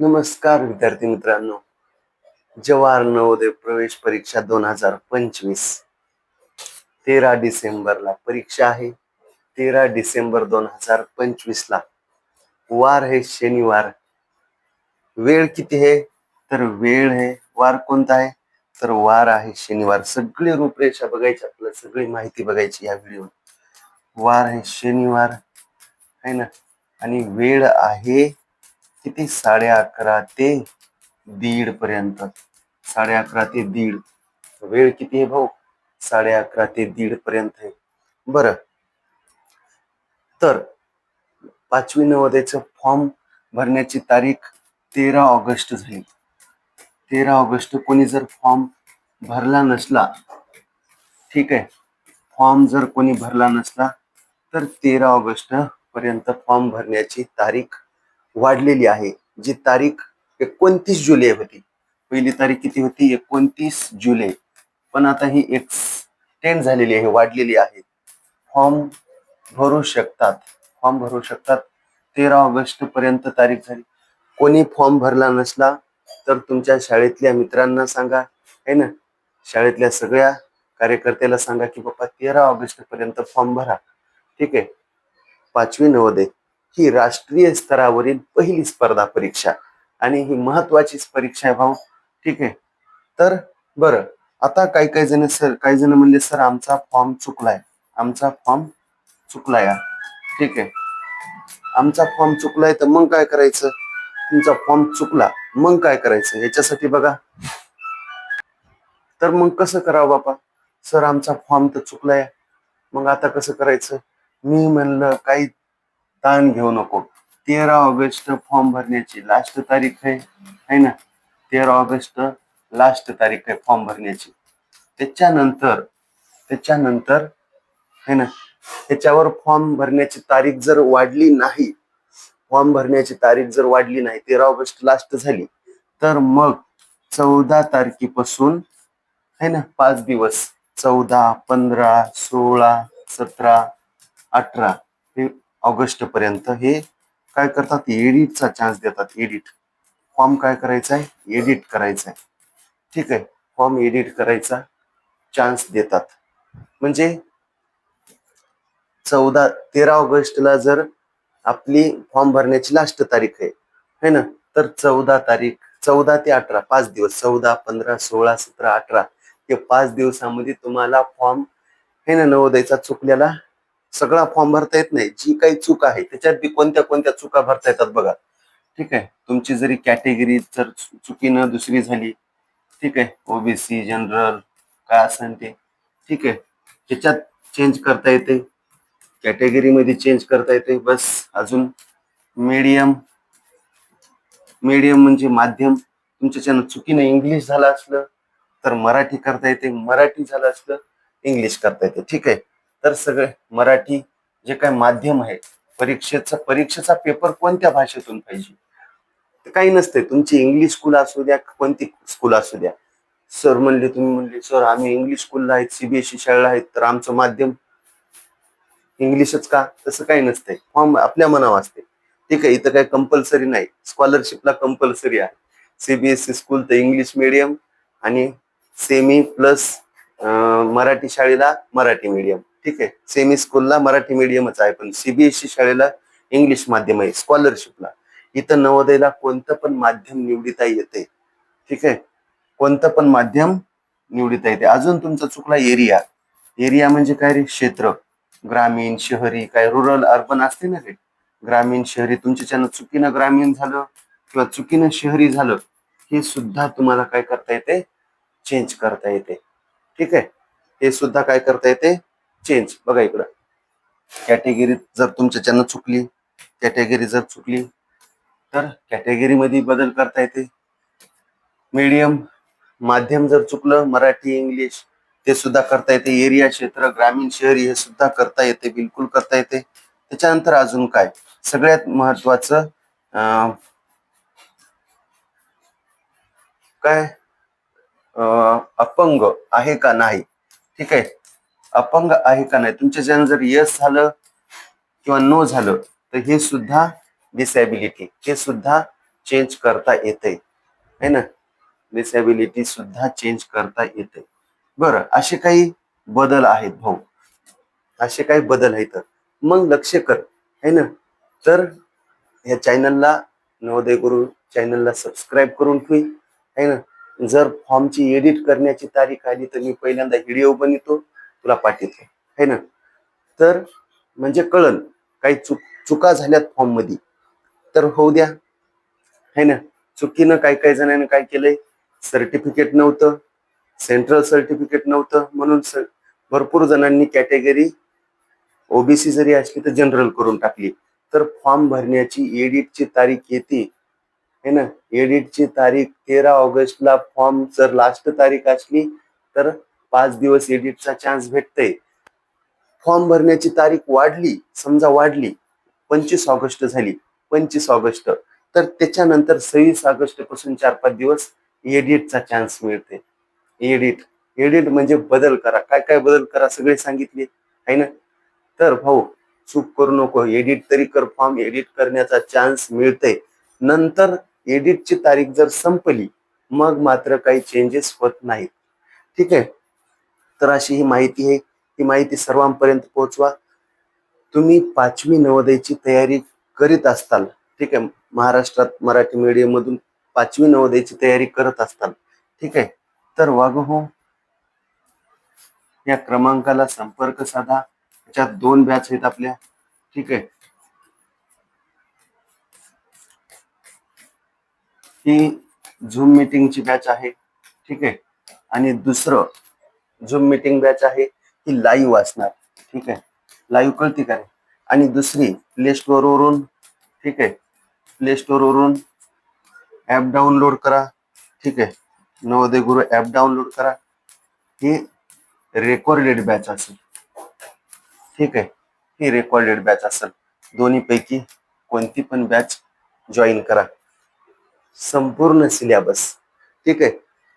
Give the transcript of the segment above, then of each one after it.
नमस्कार विद्यार्थी मित्रांनो. जवाहर नवोदय प्रवेश परीक्षा दोन हजार पंचवीस. तेरा डिसेंबरला परीक्षा आहे. तेरा डिसेंबर दोन हजार पंचवीस ला वार आहे शनिवार. वेळ किती आहे? तर वेळ आहे वार कोणता आहे? तर वार आहे शनिवार. सगळी रूपरेषा बघायची आपल्याला सगळी माहिती बघायची या व्हिडिओ वार आहे शनिवार आहे ना? आणि वेळ आहे किती? साडे अकरा ते दीड पर्यंत. साडे अकरा ते दीड. वेळ किती आहे भाऊ? साडे अकरा ते दीड पर्यंत आहे. बर. तर पाचवी नवोदयचं फॉर्म भरण्याची तारीख तेरा ऑगस्ट झाली. तेरा ऑगस्ट कोणी जर फॉर्म भरला नसला ठीक आहे. फॉर्म जर कोणी भरला नसला तर तेरा ऑगस्ट पर्यंत फॉर्म भरण्याची तारीख वाढलेली आहे. जी तारीख एकोणतीस जुलै होती. पहिली तारीख किती होती? एकोणतीस जुलै. पण आता ही एक्सटेंड झालेली आहे वाढलेली आहे. फॉर्म भरू शकतात. फॉर्म भरू शकतात. तेरा ऑगस्ट पर्यंत तारीख झाली. कोणी फॉर्म भरला नसला तर तुमच्या शाळेतल्या मित्रांना सांगा. आहे ना? शाळेतल्या सगळ्या कार्यकर्त्याला सांगा की बाबा तेरा ऑगस्ट पर्यंत फॉर्म भरा. ठीक आहे? पाचवी नवोदय. ही राष्ट्रीय स्तरावरील पहिली स्पर्धा परीक्षा. आणि ही महत्वाचीच परीक्षा आहे भाऊ. ठीक आहे. तर बरं आता काही काही जण सर काही जण म्हणले सर आमचा फॉर्म चुकलाय. आमचा फॉर्म चुकलाय ठीक आहे. आमचा फॉर्म चुकलाय तर मग काय करायचं? तुमचा फॉर्म चुकला मग काय करायचं? याच्यासाठी बघा. तर मग कसं करावं बापा? सर आमचा फॉर्म तर चुकलाय. मग आता कसं करायचं? मी म्हणलं काही ताण घेऊ नको. तेरा ऑगस्ट फॉर्म भरण्याची लास्ट तारीख आहे है ना? तेरा ऑगस्ट लास्ट तारीख आहे फॉर्म भरण्याची. त्याच्यानंतर त्याच्यानंतर है ना? त्याच्यावर फॉर्म भरण्याची तारीख जर वाढली नाही फॉर्म भरण्याची तारीख जर वाढली नाही तेरा ऑगस्ट लास्ट झाली तर मग चौदा तारखेपासून है ना? पाच दिवस चौदा पंधरा सोळा सतरा अठरा हे ऑगस्ट पर्यंत हे काय करतात? एडिटचा चान्स देतात. एडिट. फॉर्म काय करायचा आहे? एडिट करायचा आहे. ठीक आहे. फॉर्म एडिट करायचा चान्स देतात. म्हणजे चौदा तेरा ऑगस्टला जर आपली फॉर्म भरण्याची लास्ट तारीख आहे है ना? तर चौदा तारीख चौदा ते अठरा पाच दिवस चौदा पंधरा सोळा सतरा अठरा हे पाच दिवसामध्ये तुम्हाला फॉर्म हे ना नवोदयचा चुकलेला सगळा फॉर्म भरता येत नाही. जी काही चूक आहे त्याच्यात बी कोणत्या कोणत्या चुका भरता येतात बघा. ठीक आहे? तुमची जरी कॅटेगरी जर चुकीनं दुसरी झाली ठीक आहे? ओबीसी जनरल काय असेल ते. ठीक आहे? त्याच्यात चेंज करता येते. कॅटेगरीमध्ये चेंज करता येते. बस अजून मीडियम मीडियम म्हणजे माध्यम. तुमच्याच्यानं चुकीनं इंग्लिश झालं असलं तर मराठी करता येते. मराठी झालं असलं इंग्लिश करता येते. ठीक आहे? तर सगळे मराठी जे काय माध्यम आहे परीक्षेचा परीक्षेचा पेपर कोणत्या भाषेतून पाहिजे? तर काही नसते तुमची इंग्लिश स्कूल असू द्या कोणती स्कूल असू द्या. सर म्हणले तुम्ही म्हणले सर आम्ही इंग्लिश स्कूलला आहेत सीबीएसई शाळेला आहेत तर आमचं माध्यम इंग्लिशच का? तसं काही नसतंय. फॉर्म आपल्या मनावर असते ठीक आहे इथं काही कंपल्सरी नाही. स्कॉलरशिपला कंपल्सरी आहे. सीबीएसई स्कूल तर इंग्लिश मिडियम आणि सेमी प्लस मराठी शाळेला मराठी मीडियम ठीक आहे. सेमी स्कूलला मराठी मीडियमच आहे. पण सीबीएसई शाळेला इंग्लिश माध्यम आहे. स्कॉलरशिपला इथं नवोदयला कोणतं पण माध्यम निवडिता येते. ठीक आहे. कोणतं पण माध्यम निवडिता येते. अजून तुमचा चुकला एरिया एरिया म्हणजे काय रे? क्षेत्र. ग्रामीण शहरी काय रुरल अर्बन असते ना रे? ग्रामीण शहरी. तुमच्याच्यानं चुकीनं ग्रामीण झालं किंवा चुकीनं शहरी झालं हे सुद्धा तुम्हाला काय करता येते? चेंज करता येते. ठीक आहे. हे सुद्धा काय करता येते? चेंज. बघा इकडं. कॅटेगरी जर तुमच्याच्यानं चुकली कॅटेगरी जर चुकली तर कॅटेगरीमध्ये बदल करता येते. मीडियम माध्यम जर चुकलं मराठी इंग्लिश ते सुद्धा करता येते. एरिया क्षेत्र ग्रामीण शहरी हे सुद्धा करता येते बिलकुल करता येते. त्याच्यानंतर अजून काय? सगळ्यात महत्वाचं काय? अपंग आहे का नाही? ठीक आहे. अपंग आहे का नाही? तुमच्या ज्यानं जर यस झालं किंवा नो झालं तर हे सुद्धा डिसॅबिलिटी हे सुद्धा चेंज करता येते है ना? डिसॅबिलिटी सुद्धा चेंज करता येते बरं असे काही बदल आहेत भाऊ. असे काही बदल आहेत. मग लक्ष कर. है ना? तर ह्या चॅनलला नवोदय गुरु चॅनलला सबस्क्राईब करून ठेवी. है ना? जर फॉर्मची एडिट करण्याची तारीख आली तर मी पहिल्यांदा व्हिडिओ बनवतो. तुला पाठवतो है ना? तर म्हणजे कळन काही चुक चुका झाल्यात फॉर्ममध्ये तर होऊ द्या. है ना? चुकीनं काही काही जणांनी काय केलंय? सर्टिफिकेट नव्हतं. सेंट्रल सर्टिफिकेट नव्हतं. म्हणून स- भरपूर जणांनी कॅटेगरी ओबीसी जरी असली तर जनरल करून टाकली. तर फॉर्म भरण्याची एडिटची तारीख येते. है ना? एडिटची तारीख तेरा ऑगस्टला. फॉर्म जर लास्ट तारीख असली तर पाच दिवस एडिटचा चान्स भेटतय. फॉर्म भरण्याची तारीख वाढली समजा वाढली पंचवीस ऑगस्ट झाली पंचवीस ऑगस्ट. तर त्याच्यानंतर सव्वीस ऑगस्टपासून चार पाच दिवस एडिटचा चान्स मिळते एडिट एडिट म्हणजे बदल करा. काय काय बदल करा सगळे सांगितले आहे ना? तर भाऊ चूक करू नको. एडिट तरी कर फॉर्म एडिट करण्याचा चान्स मिळते नंतर एडिटची तारीख जर संपली मग मात्र काही चेंजेस होत नाहीत. ठीक आहे? तर अशी ही माहिती आहे. ही माहिती सर्वांपर्यंत पोहोचवा. तुम्ही पाचवी नवोदयची तयारी करीत असताल ठीक आहे महाराष्ट्रात मराठी मीडियम मधून पाचवी नवोदयची तयारी करत असताल ठीक आहे. तर वागहो या क्रमांकाला संपर्क साधा. त्याच्यात दोन बॅच आहेत आपल्या ठीक आहे. ही झूम मीटिंगची बॅच आहे ठीक आहे. आणि दुसरं झूम मीटिंग बॅच आहे ही लाईव्ह असणार. ठीक आहे? लाईव्ह कळते का रे? आणि दुसरी प्ले स्टोअर वरून ठीक आहे? प्ले स्टोअर वरून ऍप डाउनलोड करा. ठीक आहे? नवोदय गुरु ॲप डाउनलोड करा. ही रेकॉर्डेड बॅच असेल. ठीक आहे? ही रेकॉर्डेड बॅच असेल. दोन्हीपैकी कोणती पण बॅच जॉईन करा. संपूर्ण सिलेबस ठीक आहे?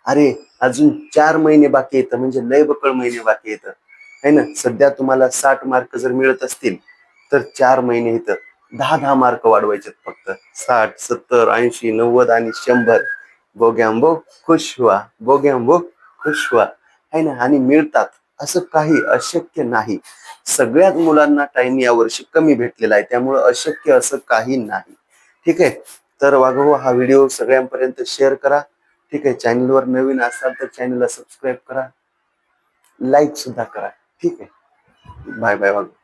अरे अजून चार महिने बाकी येतं म्हणजे लय बकळ महिने बाकी येतं है ना? सध्या तुम्हाला साठ मार्क जर मिळत असतील तर चार महिने इथं दहा दहा मार्क वाढवायचे फक्त. साठ सत्तर ऐंशी नव्वद आणि शंभर. बोग्यांबो खुश व्हा. बोग्यांबो खुश व्हा. है ना? आणि मिळतात. असं काही अशक्य नाही. सगळ्याच मुलांना टाइम यावर्षी कमी भेटलेला आहे. त्यामुळं अशक्य असं काही नाही. ठीक आहे? तर वाघो हा व्हिडिओ सगळ्यांपर्यंत शेअर करा. ठीक आहे चॅनलवर नवीन असाल तर चॅनलला सबस्क्राईब करा. लाईक सुद्धा करा. ठीक आहे. Bye bye वाघो